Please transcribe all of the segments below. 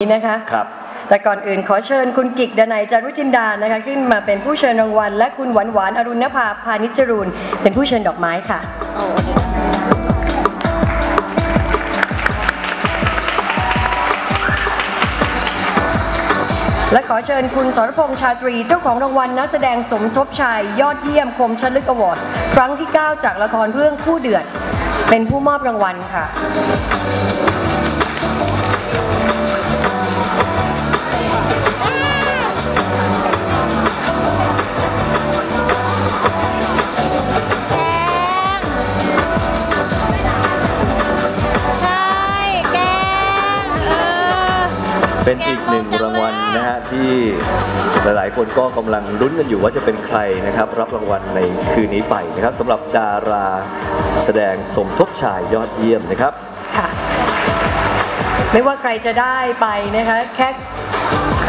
นี้นะคะครับแต่ก่อนอื่นขอเชิญคุณกิกดนัยจารุจินดานะคะ ขึ้นมาเป็นผู้เชิญรางวัล และคุณหวานหวานอรุณภาพานิจจรูนเป็นผู้เชิญดอกไม้ค่ะและขอเชิญคุณสรพงษ์ชาตรีเจ้าของรางวัลนักแสดงสมทบชาย ยอดเยี่ยมคมชลึกอวอร์ดครั้งที่ 9 จากละครเรื่องคู่เดือด เป็นผู้มอบรางวัลค่ะ เป็นอีกหนึ่งรางวัลนะฮะที่หลายๆ คนก็กำลังลุ้นกันอยู่ว่าจะเป็นใครนะครับ รับรางวัลในคืนนี้ไปนะครับสำหรับดาราแสดงสมทบชายยอดเยี่ยมนะครับ ค่ะ ไม่ว่าใครจะได้ไปนะคะ แค่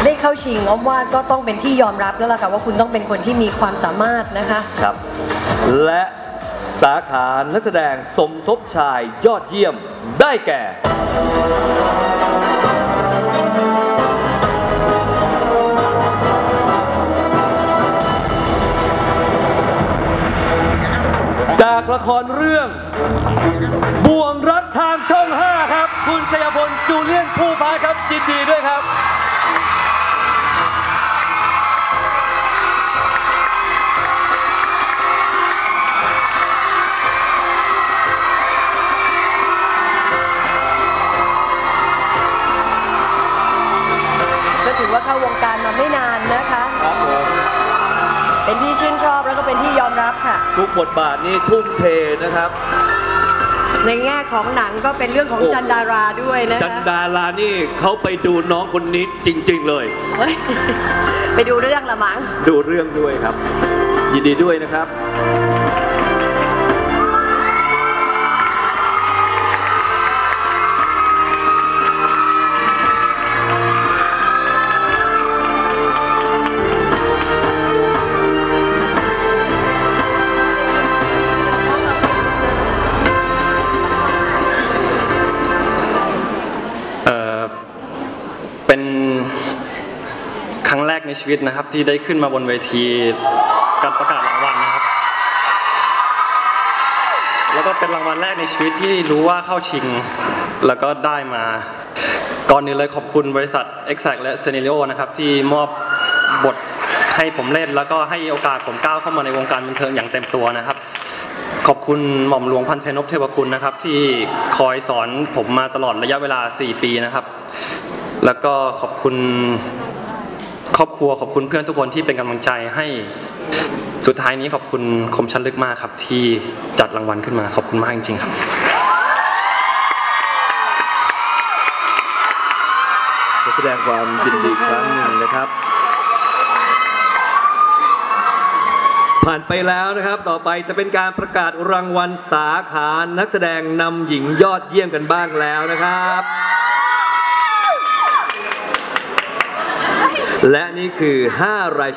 ได้เข้าชิงอ้อมว่าก็ต้องเป็นที่ยอมรับแล้วล่ะค่ะว่าคุณต้องเป็นคนที่มีความสามารถนะคะ ครับ และสาขานักแสดงสมทบชายยอดเยี่ยมได้แก่ จากละครเรื่อง บ่วงรักทางช่อง 5 ครับ คุณชัยพลจูเลียนผู้พาครับยินดีด้วยครับ ก็ถือว่าเข้าวงการมาไม่นานนะคะ เป็นที่ชื่นชอบแล้วก็เป็นที่ยอมรับค่ะ ทุกบทบาทนี่ทุ่มเทนะครับ ในแง่ของหนังก็เป็นเรื่องของโอ้ จันดาราด้วยนะจันคะดารานี่เขาไปดูน้องคนนี้จริง ๆ เลย เฮ้ยไปดูเรื่องละมั้งดูเรื่องด้วยครับ ยินดีด้วยนะครับ ในชีวิตนะครับที่ได้ขึ้นมาบนเวทีการประกาศรางวัลนะครับ แล้วก็เป็นรางวัลแรกในชีวิตที่รู้ว่าเข้าชิง แล้วก็ได้มา ก่อนอื่นเลยขอบคุณบริษัท Exact และ Scenario นะครับที่มอบบทให้ผมเล่น แล้วก็ให้โอกาสผมก้าวเข้ามาในวงการบันเทิงอย่างเต็มตัวนะครับขอบคุณหม่อมหลวงพันเทนพเทวกุลนะครับ ที่คอยสอนผมมาตลอดระยะเวลา 4 ปีนะครับ แล้วก็ขอบคุณ ครอบครัวขอบคุณเพื่อนทุกคนที่เป็นกำลังใจให้สุดท้ายนี้ขอบคุณคมชันลึกมากครับ ที่จัดรางวัลขึ้นมาขอบคุณมากจริง ๆ ครับแสดงความยินดีครั้งหนึ่งนะครับ ผ่านไปแล้วนะครับต่อไปจะเป็นการประกาศรางวัลสาขานักแสดงนำหญิงยอดเยี่ยมกันบ้างแล้วนะครับ และนี่คือ 5 ราย